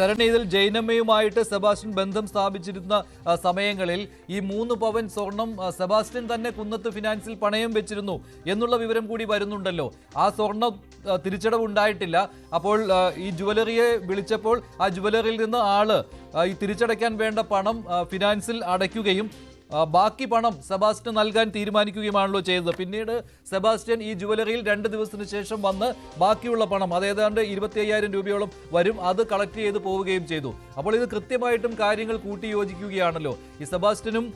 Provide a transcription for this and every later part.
ശരണി ഇതിൽ ജൈനമ്മയുമായിട്ട് സെബാസ്റ്റ്യൻ ബന്ധം സ്ഥാപിച്ചിരുന്ന സമയങ്ങളിൽ ഈ മൂന്ന് പവൻ സ്വർണം സെബാസ്റ്റ്യൻ തന്നെ കുന്നത്ത് ഫിനാൻസിൽ പണയം വെച്ചിരുന്നു എന്നുള്ള വിവരം കൂടി വരുന്നുണ്ടല്ലോ. ആ സ്വർണം തിരിച്ചടവ് ഉണ്ടായിട്ടില്ല അപ്പോൾ ഈ ജുവലറിയെ വിളിച്ചപ്പോൾ ആ ജുവലറിയിൽ നിന്ന് ആൾ ഈ തിരിച്ചടയ്ക്കാൻ വേണ്ട പണം ഫിനാൻസിൽ അടയ്ക്കുകയും ബാക്കി പണം സെബാസ്റ്റ്യൻ നൽകാൻ തീരുമാനിക്കുകയുമാണല്ലോ ചെയ്തത്. പിന്നീട് സെബാസ്റ്റ്യൻ ഈ ജുവലറിയിൽ രണ്ട് ദിവസത്തിന് ശേഷം വന്ന് ബാക്കിയുള്ള പണം അത് ഏതാണ്ട് ഇരുപത്തി രൂപയോളം വരും അത് കളക്ട് ചെയ്ത് പോവുകയും ചെയ്തു. അപ്പോൾ ഇത് കൃത്യമായിട്ടും കാര്യങ്ങൾ കൂട്ടിയോജിക്കുകയാണല്ലോ. ഈ സെബാസ്റ്റ്യനും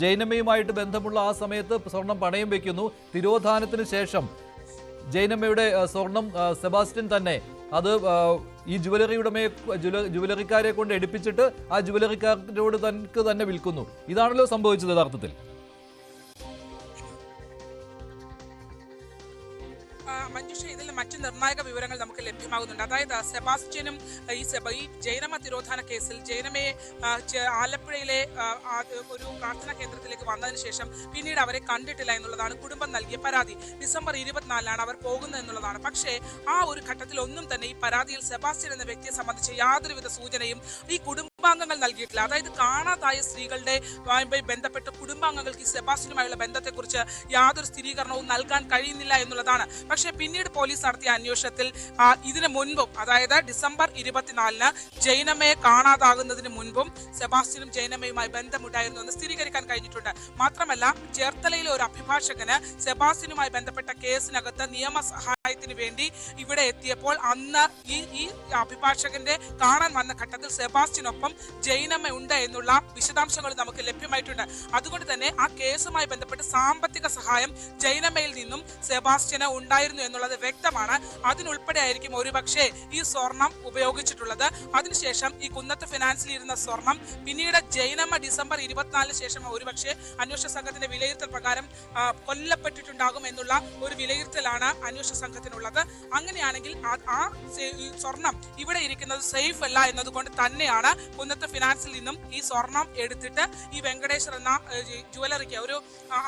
ജൈനമ്മയുമായിട്ട് ബന്ധമുള്ള ആ സമയത്ത് സ്വർണം പണയം വയ്ക്കുന്നു തിരോധാനത്തിന് ശേഷം ജൈനമ്മയുടെ സ്വർണം സെബാസ്റ്റ്യൻ തന്നെ അത് ഈ ജുവലറി ഉടമയെ ജുവല- ജുവലറിക്കാരെ കൊണ്ട് എടുപ്പിച്ചിട്ട് ആ ജുവലറിക്കാരോട് തനിക്ക് തന്നെ വിൽക്കുന്നു. ഇതാണല്ലോ സംഭവിച്ചത് യഥാർത്ഥത്തിൽ. മഞ്ജുഷ ഇതിൽ മറ്റ് നിർണായക വിവരങ്ങൾ നമുക്ക് ലഭ്യമാകുന്നുണ്ട്. അതായത് സെബാസ്റ്റ്യനും ഈ ഈ ജൈനമ തിരോധാന കേസിൽ ജൈനമയെ ആലപ്പുഴയിലെ ഒരു പ്രാർത്ഥനാ കേന്ദ്രത്തിലേക്ക് വന്നതിന് ശേഷം പിന്നീട് അവരെ കണ്ടിട്ടില്ല എന്നുള്ളതാണ് കുടുംബം നൽകിയ പരാതി. ഡിസംബർ ഇരുപത്തിനാലിനാണ് അവർ പോകുന്നത് എന്നുള്ളതാണ്. പക്ഷേ ആ ഒരു ഘട്ടത്തിൽ ഒന്നും തന്നെ ഈ പരാതിയിൽ സെബാസ്റ്റ്യൻ എന്ന വ്യക്തിയെ സംബന്ധിച്ച് യാതൊരുവിധ സൂചനയും ഈ കുടുംബാംഗങ്ങൾ നൽകിയിട്ടില്ല. അതായത് കാണാതായ സ്ത്രീകളുടെ ബന്ധപ്പെട്ട് കുടുംബാംഗങ്ങൾക്ക് ഈ സെബാസ്റ്റിനുമായുള്ള ബന്ധത്തെക്കുറിച്ച് യാതൊരു സ്ഥിരീകരണവും നൽകാൻ കഴിയുന്നില്ല എന്നുള്ളതാണ്. പക്ഷേ പിന്നീട് പോലീസ് നടത്തിയ അന്വേഷണത്തിൽ ഇതിനു മുൻപും അതായത് ഡിസംബർ ഇരുപത്തിനാലിന് ജൈനമ്മയെ കാണാതാകുന്നതിന് മുൻപും സെബാസ്റ്റിനും ജൈനമ്മയുമായി ബന്ധമുണ്ടായിരുന്നു എന്ന് സ്ഥിരീകരിക്കാൻ കഴിഞ്ഞിട്ടുണ്ട്. മാത്രമല്ല ചേർത്തലയിലെ ഒരു അഭിഭാഷകന് സെബാസ്റ്റിനുമായി ബന്ധപ്പെട്ട കേസിനകത്ത് നിയമസഹായത്തിന് വേണ്ടി ഇവിടെ എത്തിയപ്പോൾ അന്ന് ഈ ഈ അഭിഭാഷകന്റെ കാണാൻ വന്ന ഘട്ടത്തിൽ സെബാസ്റ്റിനൊപ്പം ജൈനമ്മ ഉണ്ട് എന്നുള്ള വിശദാംശങ്ങൾ നമുക്ക് ലഭ്യമായിട്ടുണ്ട്. അതുകൊണ്ട് തന്നെ ആ കേസുമായി ബന്ധപ്പെട്ട് സാമ്പത്തിക സഹായം ജൈനമ്മയിൽ നിന്നും സെബാസ്റ്റ്യന് ഉണ്ടായിരുന്നു എന്നുള്ളത് വ്യക്തമാണ്. അതിനുൾപ്പെടെ ആയിരിക്കും ഒരുപക്ഷെ ഈ സ്വർണം ഉപയോഗിച്ചിട്ടുള്ളത്. അതിനുശേഷം ഈ കുന്നത്ത് ഫിനാൻസിൽ ഇരുന്ന സ്വർണം പിന്നീട് ജൈനമ്മ ഡിസംബർ ഇരുപത്തിനാലിന് ശേഷം ഒരുപക്ഷെ അന്വേഷണ സംഘത്തിന്റെ വിലയിരുത്തൽ പ്രകാരം കൊല്ലപ്പെട്ടിട്ടുണ്ടാകും എന്നുള്ള ഒരു വിലയിരുത്തലാണ് അന്വേഷണ സംഘത്തിനുള്ളത് അങ്ങനെയാണെങ്കിൽ ആ- സ്വർണം ഇവിടെ ഇരിക്കുന്നത് സേഫ് അല്ല എന്നതുകൊണ്ട് തന്നെയാണ് കുന്നത്ത് ഫിനാൻസിൽ നിന്നും ഈ സ്വർണം എടുത്തിട്ട് ഈ വെങ്കടേശ്വർ എന്ന ജുവലറിക്ക് ഒരു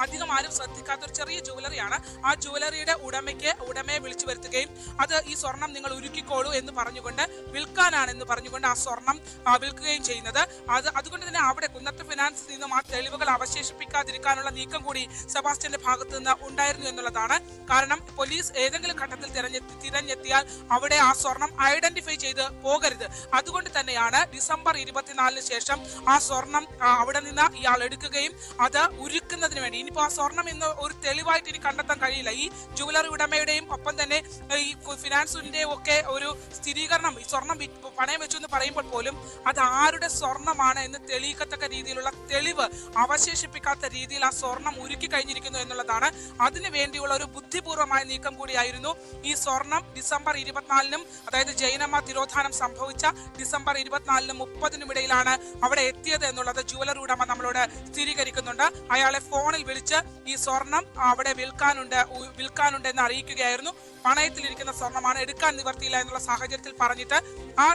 അധികം ആരും ശ്രദ്ധിക്കാത്ത ഒരു ചെറിയ ജുവലറിയാണ് ആ ജുവലറിയുടെ ഉടമയ്ക്ക് ഉടമയെ വിളിച്ചു വരുത്തുകയും അത് ഈ സ്വർണം നിങ്ങൾ ഉരുക്കിക്കോളൂ എന്ന് പറഞ്ഞുകൊണ്ട് വിൽക്കാനാണ് എന്ന് പറഞ്ഞുകൊണ്ട് ആ സ്വർണം വിൽക്കുകയും ചെയ്യുന്നത്. അത് അതുകൊണ്ട് തന്നെ അവിടെ കുന്നത്ത് ഫിനാൻസിൽ നിന്നും ആ തെളിവുകൾ അവശേഷിപ്പിക്കാതിരിക്കാനുള്ള നീക്കം കൂടി സെബാസ്റ്റ്യന്റെ ഭാഗത്ത് നിന്ന് ഉണ്ടായിരുന്നു എന്നുള്ളതാണ്. കാരണം പോലീസ് ഏതെങ്കിലും ഘട്ടത്തിൽ തിരഞ്ഞെത്തി തിരഞ്ഞെത്തിയാൽ അവിടെ ആ സ്വർണം ഐഡന്റിഫൈ ചെയ്ത് പോകരുത്. അതുകൊണ്ട് തന്നെയാണ് ഡിസംബർ ഇരുപത്തിനാലിന് ശേഷം ആ സ്വർണം അവിടെ നിന്ന് ഇയാൾ എടുക്കുകയും അത് ഉരുക്കുന്നതിന് വേണ്ടി. ഇനിയിപ്പോ ആ സ്വർണം ഇന്ന് ഒരു തെളിവായിട്ട് ഇനി കണ്ടെത്താൻ കഴിയില്ല. ഈ ജുവലറി ഉടമയുടെയും ഒപ്പം തന്നെ ഈ ഫിനാൻസിന്റെ ഒക്കെ ഒരു സ്ഥിരീകരണം ഈ സ്വർണം പണയം വെച്ചു എന്ന് പറയുമ്പോൾ പോലും അത് ആരുടെ സ്വർണമാണ് എന്ന് തെളിയിക്കത്തക്ക രീതിയിലുള്ള തെളിവ് അവശേഷിപ്പിക്കാത്ത രീതിയിൽ ആ സ്വർണം ഉരുക്കി കഴിഞ്ഞിരിക്കുന്നു എന്നുള്ളതാണ്. അതിനു വേണ്ടിയുള്ള ഒരു ബുദ്ധിപൂർവമായ നീക്കം കൂടിയായിരുന്നു ഈ സ്വർണം ഡിസംബർ ഇരുപത്തിനാലിനും അതായത് ജൈനമ്മ തിരോധാനം സംഭവിച്ച ഡിസംബർ ഇരുപത്തിനാലിനും മുപ്പതിനും ഇടയിലാണ് അവിടെ എത്തിയത് എന്നുള്ളത് ജുവലറി ഉടമ നമ്മളോട് സ്ഥിരീകരിക്കുന്നുണ്ട്. അയാളെ ഫോണിൽ വിളിച്ച് ഈ സ്വർണം അവിടെ വിൽക്കാനുണ്ട് വിൽക്കാനുണ്ട് എന്ന് അറിയിക്കുകയായിരുന്നു. പണയത്തിലിരിക്കുന്ന സ്വർണമാണ് എടുക്കാൻ നിവർത്തിയില്ല എന്നുള്ള സാഹചര്യത്തിൽ പറഞ്ഞിട്ട് ആ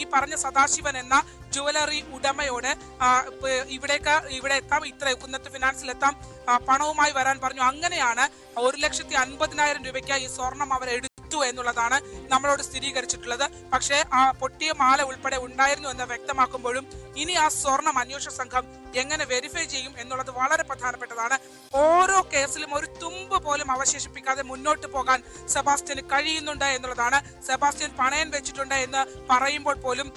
ഈ പറഞ്ഞ സദാശിവൻ എന്ന ജുവലറി ഉടമയോട് ഇവിടേക്ക് ഇവിടെ എത്താം ഇത്ര കുന്നത്ത് ഫിനാൻസിൽ എത്താം പണവുമായി വരാൻ പറഞ്ഞു. അങ്ങനെയാണ് ഒരു ലക്ഷത്തി അൻപതിനായിരം രൂപയ്ക്ക് ഈ സ്വർണം അവർ എടുത്തു എന്നുള്ളതാണ് നമ്മളോട് സ്ഥിരീകരിച്ചിട്ടുള്ളത്. പക്ഷേ ആ പൊട്ടിയ മാല ഉൾപ്പെടെ ഉണ്ടായിരുന്നു എന്ന് വ്യക്തമാക്കുമ്പോഴും ഇനി ആ സ്വർണം അന്വേഷണ സംഘം എങ്ങനെ വെരിഫൈ ചെയ്യും എന്നുള്ളത് വളരെ പ്രധാനപ്പെട്ടതാണ്. ഓരോ കേസിലും ഒരു തുമ്പ് പോലും അവശേഷിപ്പിക്കാതെ മുന്നോട്ട് പോകാൻ സെബാസ്റ്റ്യന് കഴിയുന്നുണ്ട് എന്നുള്ളതാണ്. സെബാസ്റ്റ്യൻ പണയം വെച്ചിട്ടുണ്ട് എന്ന് പറയുമ്പോൾ പോലും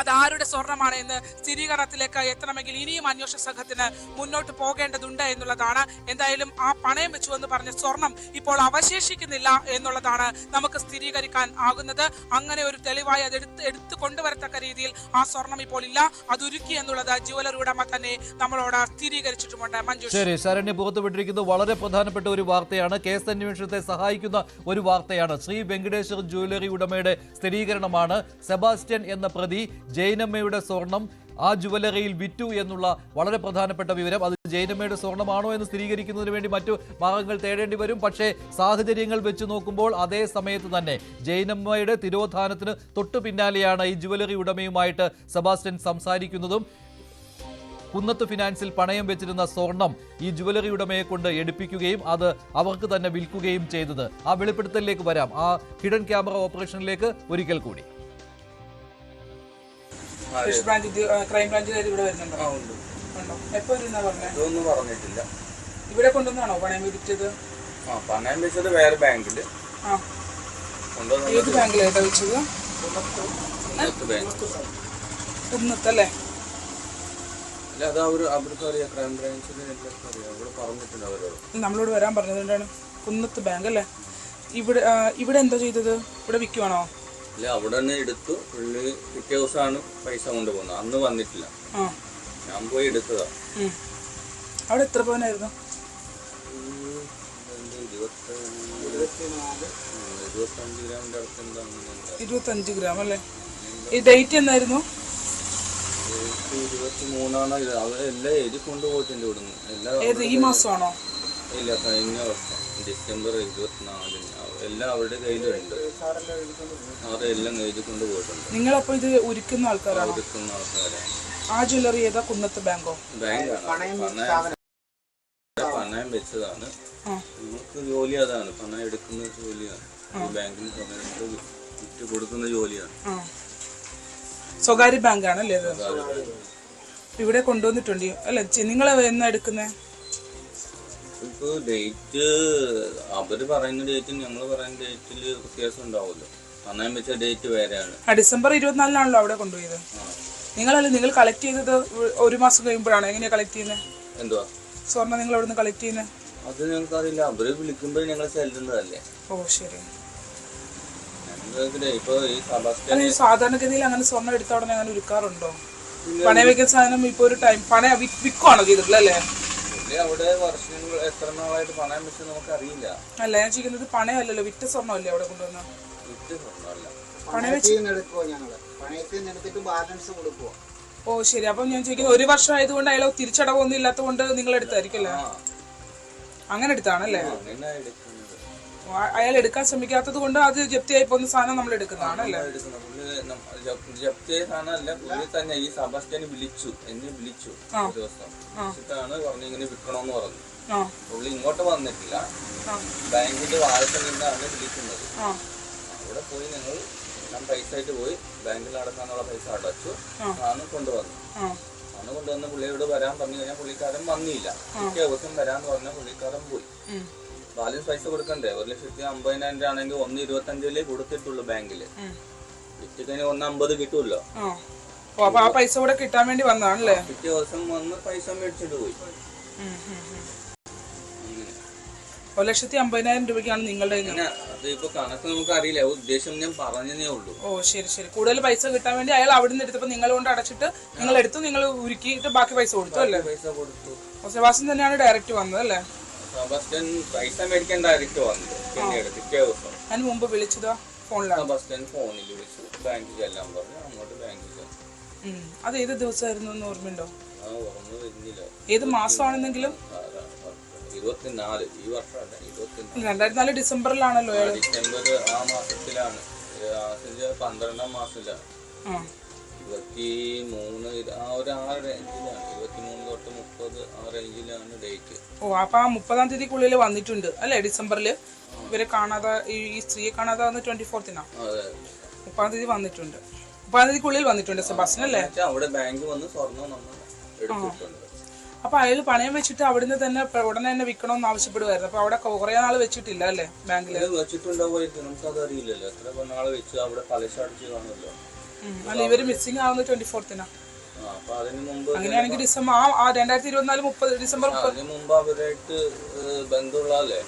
അത് ആരുടെ സ്വർണമാണ് എന്ന് സ്ഥിരീകരണത്തിലേക്ക് എത്തണമെങ്കിൽ ഇനിയും അന്വേഷണ സംഘത്തിന് മുന്നോട്ട് പോകേണ്ടതുണ്ട് എന്നുള്ളതാണ്. എന്തായാലും ആ പണയം വെച്ചു എന്ന് പറഞ്ഞ സ്വർണം ഇപ്പോൾ അവശേഷിക്കുന്നില്ല എന്നുള്ളതാണ് നമുക്ക് സ്ഥിരീകരിക്കാൻ ആകുന്നത്. അങ്ങനെ ഒരു തെളിവായി അത് എടുത്ത് എടുത്തു കൊണ്ടുവരത്തക്ക രീതിയിൽ ആ സ്വർണം ഇപ്പോൾ ഇല്ല. അത് ഉരുക്കി എന്നുള്ളത് ജുവലറി ഉടമ തന്നെ നമ്മളോട് സ്ഥിരീകരിച്ചിട്ടുമുണ്ട്. മഞ്ജു ശരി ശരണ്യ പുറത്തുവിട്ടിരിക്കുന്നത് വളരെ പ്രധാനപ്പെട്ട ഒരു വാർത്തയാണ്. കേസ് അന്വേഷണത്തെ സഹായിക്കുന്ന ഒരു വാർത്തയാണ്. ശ്രീ വെങ്കടേശ്വർ ജ്വല്ലറി ഉടമയുടെ സ്ഥിരീകരണമാണ് സെബാസ്റ്റ്യൻ എന്ന പ്രതി ജൈനമ്മയുടെ സ്വർണം ആ ജുവലറിയിൽ വിറ്റു എന്നുള്ള വളരെ പ്രധാനപ്പെട്ട വിവരം. അത് ജയനമ്മയുടെ സ്വർണമാണോ എന്ന് സ്ഥിരീകരിക്കുന്നതിന് വേണ്ടി മറ്റു മാർഗങ്ങൾ തേടേണ്ടി വരും. പക്ഷേ സാഹചര്യങ്ങൾ വെച്ച് നോക്കുമ്പോൾ അതേ സമയത്ത് തന്നെ ജയനമ്മയുടെ തിരോധാനത്തിന് തൊട്ടു പിന്നാലെയാണ് ഈ ജുവലറി ഉടമയുമായിട്ട് സെബാസ്റ്റ്യൻ സംസാരിക്കുന്നതും. കുന്നത്ത് ഫിനാൻസിൽ പണയം വെച്ചിരുന്ന സ്വർണം ഈ ജുവലറി ഉടമയെ കൊണ്ട് എടുപ്പിക്കുകയും അത് അവർക്ക് തന്നെ വിൽക്കുകയും ചെയ്തത്. ആ വെളിപ്പെടുത്തലിലേക്ക് വരാം. ആ ഹിഡൻ ക്യാമറ ഓപ്പറേഷനിലേക്ക് ഒരിക്കൽ കൂടി. സ്പെഷ്യൽ ബ്രാഞ്ച് ക്രൈം ബ്രാഞ്ച് ഇവിടെ വരുന്നുണ്ടോ? ഉണ്ട്. എപ്പോ വരുന്ന പറഞ്ഞേ? ഇതൊന്നും പറഞ്ഞിട്ടില്ല. ഇവിടെ കൊണ്ടുവന്നാണോ പണയം ആ പണയം വെച്ചത് വേറെ ബാങ്കിൽ ഏത് ബാങ്കിലായിട്ടാ വെച്ചത്? ഇന്നത്തെ ബാങ്ക്. കുന്നത്തല്ലേ? അല്ല അത് അവർ അവർക്ക് അറിയാം ക്രൈം ബ്രാഞ്ചിന് എല്ലാവർക്കും അറിയാം. അവിടെ പറഞ്ഞിട്ടുണ്ട് അവരോട്. നമ്മളോട് വരാൻ പറഞ്ഞതുകൊണ്ടാണ് കുന്നത്ത് ബാങ്ക് അല്ലേ ഇവിടെ ഇവിടെ എന്താ ചെയ്തത്? ഇവിടെ വിൽക്കുവാണോ? അല്ല അവിടെ നിന്ന് എടുത്തു. പുള്ളി പിറ്റേ ദിവസമാണ് പൈസ കൊണ്ടുപോകുന്നത്. അന്ന് വന്നിട്ടില്ല. ഞാൻ പോയി എടുത്തതാ. അവിടെ എത്ര പവനായിരുന്നു? ഇരുപത്തഞ്ച് ഗ്രാം അല്ലേ? ഈ ഡേറ്റ് എന്നായിരുന്നു? ഇരുപത്തി മൂന്നാണോ മൂന്നാണ് ഇത് അവരെല്ലാം എഴുതി കൊണ്ടുപോയിട്ടുണ്ട് ഇവിടുന്ന്. എല്ലാം ഏത് ഈ മാസമാണോ? ഇല്ല കഴിഞ്ഞ വർഷം. ഡിസംബർ ഇരുപത്തിനാലിന്. എല്ലാം അവരുടെ കയ്യിലുണ്ട് അവരെല്ലാം എഴുതി കൊണ്ടുപോയിട്ടുണ്ട് നിങ്ങളപ്പോൾ ഇത് ഉരുക്കുന്ന ആൾക്കാരാണ്? ഒരുക്കുന്ന ആൾക്കാരാണ്. ആ ജ്വല്ലറി ഏതാ? കുന്നത്ത് ബാങ്കോ? ബാങ്കാണ്. പണയം പണയം വെച്ചതാണ്. നിങ്ങൾക്ക് നമുക്ക് ജോലി അതാണ്. പണയം എടുക്കുന്ന ജോലിയാണ്. ബാങ്കിന് സമയത്ത് വിറ്റ് കൊടുക്കുന്ന ജോലിയാണ്. സ്വകാര്യ ബാങ്കാണ് അല്ലേ ഇത് ഇവിടെ കൊണ്ടുവന്നിട്ടുണ്ട്. അല്ല നിങ്ങൾ എന്നാ എടുക്കുന്നത് ഇപ്പൊ ഡേറ്റ് അവർ പറയുന്ന ഡേറ്റും ഞങ്ങൾ പറയുന്ന ഡേറ്റിൽ വ്യത്യാസം ഉണ്ടാവുമല്ലോ. പണയം വെച്ച ഡേറ്റ് വേറെയാണ്. ആ ഡിസംബർ ഇരുപത്തിനാലിനാണല്ലോ അവിടെ കൊണ്ടുപോയത്. നിങ്ങളല്ലേ നിങ്ങൾ കളക്ട് ചെയ്തത് ഒരു മാസം കഴിയുമ്പോഴാണ്? എങ്ങനെയാ കളക്ട് ചെയ്യുന്നത് എന്തുവാ? സ്വർണം നിങ്ങൾ അവിടുന്ന് കളക്ട് ചെയ്യുന്നത് അത് ഞങ്ങൾക്ക് അറിയില്ല അവർ വിളിക്കുമ്പോൾ ഞങ്ങൾ ചെല്ലുന്നതല്ലേ. ഓ ശരി. ഇപ്പൊ ഈ സാധാരണഗതിയിൽ അങ്ങനെ സ്വർണം എടുത്ത ഉടനെ അങ്ങനെ ഉരുക്കാറുണ്ടോ? പണയ വെക്കുന്ന സാധനം ഇപ്പൊ ഒരു ടൈം പണയ വിൽക്കുവാണോ ചെയ്തിട്ടുള്ളത് അല്ലേ? അല്ല? ഞാൻ ചെയ്യുന്നത് പണയമല്ലല്ലോ വിറ്റ സ്വർണമല്ലേ അവിടെ കൊണ്ടുവന്ന? ഓ ശരി. അപ്പം ഞാൻ ചോദിക്കുന്നത് ഒരു വർഷം ആയതുകൊണ്ട് അയാൾ തിരിച്ചടവൊന്നും ഇല്ലാത്തതുകൊണ്ട് നിങ്ങൾ എടുത്തായിരിക്കും അല്ലേ? അങ്ങനെ എടുത്താണല്ലേ? അയാൾ എടുക്കാൻ ശ്രമിക്കാത്തത് കൊണ്ട് അത് ആയി പോകുന്ന സാധനം നമ്മൾ എടുക്കുന്നതാണ് അല്ലേ? എടുക്കുന്നത് പുള്ളി നമ്മ- ജപ്- ജപ്തി സാധനമല്ല പുള്ളി തന്നെ ഈ സബാസ്റ്റ്യനെ വിളിച്ചു എന്നെ വിളിച്ചു ഒരു ദിവസം. വിളിച്ചിട്ടാണ് പറഞ്ഞു ഇങ്ങനെ വിൽക്കണമെന്ന് പറഞ്ഞു. പുള്ളി ഇങ്ങോട്ട് വന്നിട്ടില്ല. ബാങ്കിന്റെ വാഴത്തിൽ നിന്നാണ് വിളിക്കുന്നത്. അവിടെ പോയി ഞങ്ങൾ ഞാൻ പൈസ ആയിട്ട് പോയി ബാങ്കിൽ അടക്കാനുള്ള പൈസ അടച്ചു സാധനം കൊണ്ടുവന്നു. സാധനം കൊണ്ടുവന്ന് പുള്ളിയോട് വരാൻ പറഞ്ഞു കഴിഞ്ഞാൽ പുള്ളിക്കാരൻ വന്നില്ല. പിറ്റേ ദിവസം വരാന്ന് പറഞ്ഞ പുള്ളിക്കാരൻ പോയി. ബാലൻസ് പൈസ കൊടുക്കണ്ടേ? ഒരു ലക്ഷത്തി അമ്പതിനായിരം രൂപ ആണെങ്കിൽ ഒന്ന് ഇരുപത്തഞ്ചിലേ കൊടുത്തിട്ടുള്ളൂ ബാങ്കിൽ ഉം. ഒന്ന് അമ്പത് കിട്ടുമല്ലോ. ആ. ഓ അപ്പൊ ആ പൈസ കൂടെ കിട്ടാൻ വേണ്ടി വന്നതാണല്ലേ? പിറ്റേ ദിവസം വന്ന് പൈസ മേടിച്ചിട്ട് പോയി. ഒരു ലക്ഷത്തി അമ്പതിനായിരം രൂപയ്ക്കാണ് നിങ്ങളുടെ. പിന്നെ കണക്ക് നമുക്ക് അറിയില്ല. ഉദ്ദേശം ഞാൻ പറഞ്ഞതേ ഉള്ളൂ. ഓ ശരി ശരി. കൂടുതൽ പൈസ കിട്ടാൻ വേണ്ടി അയാൾ അവിടെ നിന്ന് എടുത്തപ്പോൾ നിങ്ങൾ കൊണ്ട് അടച്ചിട്ട് നിങ്ങൾ എടുത്തു നിങ്ങൾ ഉരുക്കിയിട്ട് ബാക്കി പൈസ കൊടുത്തു അല്ലേ? പൈസ കൊടുത്തു. സെബാസ്റ്റ്യൻ തന്നെയാണ് ഡയറക്റ്റ് വന്നത് അല്ലേ? സെബാസ്റ്റ്യൻ പൈസ മേടിക്കാൻ ഡയറക്റ്റ് വന്നു പിന്നീട് പിറ്റേ ദിവസം. അതിന് മുമ്പ് വിളിച്ചതാ? ഫോണിലാണ് സെബാസ്റ്റ്യൻ ഫോണിൽ വിളിച്ചു. ബാങ്കിൽ ചെല്ലാൻ പറഞ്ഞു. അങ്ങോട്ട് ബാങ്കിൽ ചെന്നു. അത് ഏത് ദിവസമായിരുന്നു എന്ന് ഓർമ്മയുണ്ടോ? ഓർമ്മ വരുന്നില്ല. ഏത് മാസമാണെന്നെങ്കിലും? ഇരുപത്തിനാല്. ഈ വർഷമല്ല ഇരുപത്തിനാല്. രണ്ടായിരത്തി നാല് ഡിസംബറിലാണല്ലോ ഡിസംബർ ആ മാസത്തിലാണ്. പന്ത്രണ്ടാം മാസത്തിലാണ്. ഇരുപത്തി മൂന്ന് ആ ഒരു ആ റേഞ്ചിലാണ് ഇരുപത്തി മൂന്ന് തൊട്ട് മുപ്പത് ആ റേഞ്ചിലാണ് ഡേറ്റ് ഓ അപ്പൊ ആ മുപ്പതാം തീയതിക്കുള്ളിൽ വന്നിട്ടുണ്ട് അല്ലേ ഡിസംബറിൽ ഇവരെ കാണാതെ ഈ സ്ത്രീയെ കാണാതെ വന്ന് ട്വന്റി ഫോർത്തിനാ മുപ്പതാം തീയതി വന്നിട്ടുണ്ട്. മുപ്പതാം തീയതിക്കുള്ളിൽ വന്നിട്ടുണ്ട് സെബാസ്റ്റ്യൻ അല്ലേ? അവിടെ ബാങ്ക് വന്ന് സ്വർണം നമ്മൾ എടുത്തിട്ടുണ്ട്. അപ്പൊ അയാൾ പണയം വെച്ചിട്ട് അവിടുന്ന് തന്നെ ഉടനെ തന്നെ വിൽക്കണമെന്ന് ആവശ്യപ്പെടുമായിരുന്നു അപ്പൊ അവിടെ കുറെ നാൾ വെച്ചിട്ടില്ല അല്ലേ ബാങ്കിൽ വെച്ചിട്ടുണ്ടാവുമായിരിക്കും നമുക്കത് അറിയില്ലല്ലോ എത്ര നാൾ വെച്ച്? അവിടെ പലിശ അടിച്ച് കാണുമല്ലോ. അല്ല ഇവർ മിസ്സിംഗ് ആവുന്നത് ട്വന്റി ഫോർത്തിനാ അങ്ങനെയാണെങ്കിൽ ഡിസംബർ ആ രണ്ടായിരത്തി ഇരുപത്തിനാല് മുപ്പത് ഡിസംബർ മുമ്പ് അവരായിട്ട് ബന്ധമുള്ളതല്ലേ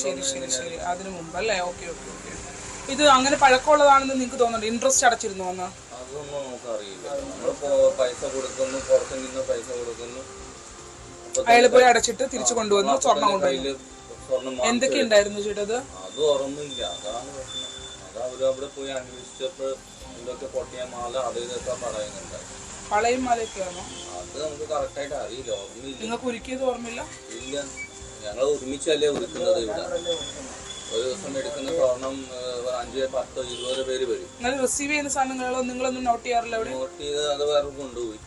ശരി ശരി ശരി. അതിന് മുമ്പ് അല്ലേ ഓക്കെ ഓക്കെ ഓക്കെ. ഇത് അങ്ങനെ പഴക്കമുള്ളതാണെന്ന് നിങ്ങൾക്ക് തോന്നുന്നുണ്ട്? ഇൻട്രസ്റ്റ് അടച്ചിരുന്നു അന്ന്? അതൊന്നും നമുക്കറിയില്ല. നമ്മളിപ്പോ പൈസ കൊടുക്കുന്നു പുറത്ത് നിന്ന് പൈസ കൊടുക്കുന്നു. അയാൾ പോയി അടച്ചിട്ട് തിരിച്ചു കൊണ്ടുവന്നു സ്വർണം കയ്യിൽ എന്തൊക്കെ ഉണ്ടായിരുന്നു ചേട്ടത്? അത് ഓർമ്മയില്ല. അതാണ് അവിടെ പോയി അന്വേഷിച്ചപ്പോൾ എന്തൊക്കെ പൊട്ടിയ മാല അതേ ഇതൊക്കെ പറയുന്നുണ്ടായി പളയും മലയൊക്കെ ആണോ അത് നമുക്ക് കറക്റ്റ് ആയിട്ട് അറിയില്ല ഓർമ്മയില്ല നിങ്ങൾക്ക് ഉരുക്കിയത് ഓർമ്മയില്ല? ഇല്ല. ഞങ്ങൾ ഒരുമിച്ചല്ലേ ഒരുക്കുന്നത് ഇവിടെ. ഒരു ദിവസം എടുക്കുന്ന സ്വർണം അഞ്ച് പത്തോ ഇരുപത് പേര് വരും. നിങ്ങൾ റിസീവ് ചെയ്യുന്ന സാധനങ്ങളോ നിങ്ങളൊന്നും നോട്ട് ചെയ്യാറില്ല നോട്ട് ചെയ്ത് അത് വേറെ കൊണ്ടുപോയി.